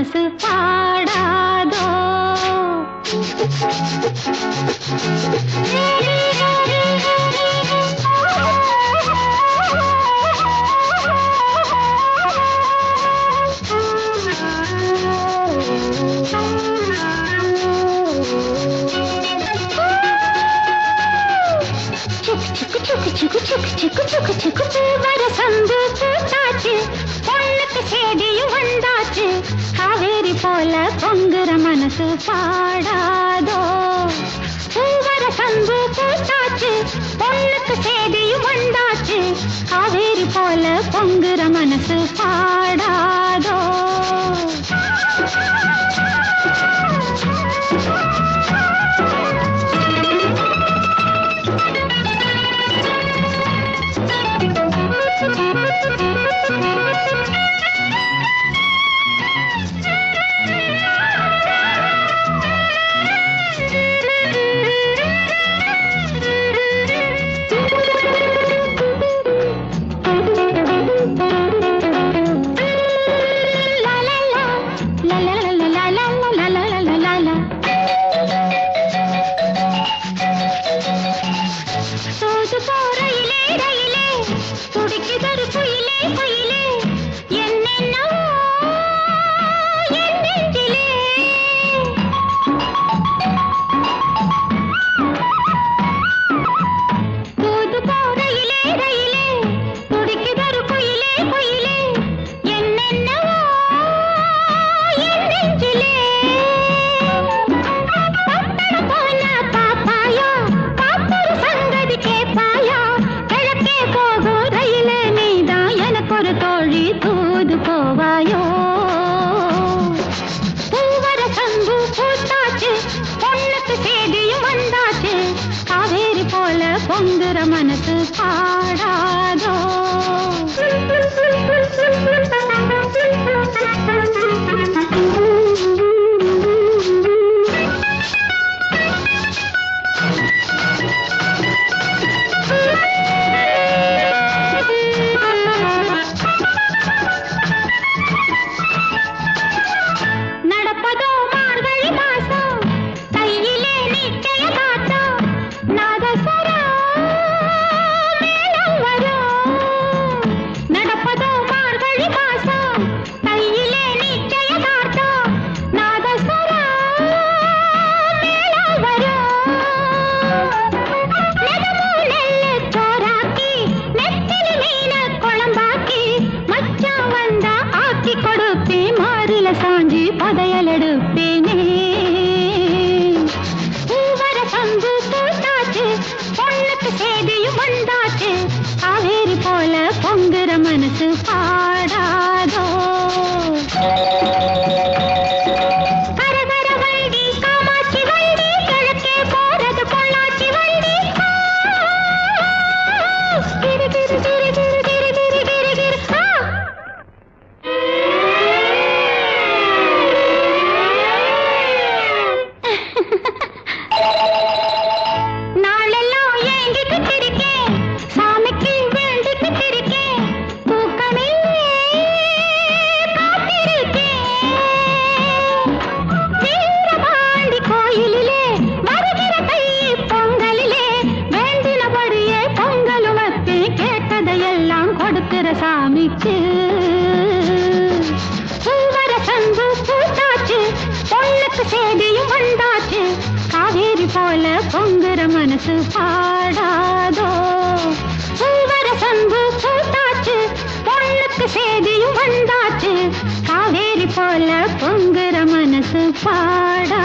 மனசு பாடாதோ Chick, chick, chick, chick, chick, chick, chick, chick, chick, chick. மனசு பாடாதோ? பூவர கம்பு பூத்தாச்சு பொண்ணுக்கு சேதியும் வந்தாச்சு. காவேரி போல பொங்குற மனசு பாடா रमनत पाड़ा दो நடப்பதோ மார்கழி மாசம் கையிலே நிச்சயதார்த்தம் வர சாமிச்சு வர சங்கு பூத்தாச்சு பொண்ணுக்கு சேதியும் வந்தாச்சு காவேரி போல பொங்குற மனசு பாடாதோ. வர சங்கு பூத்தாச்சு பொண்ணுக்கு சேதியும் வந்தாச்சு காவேரி போல பொங்குற மனசு பாடா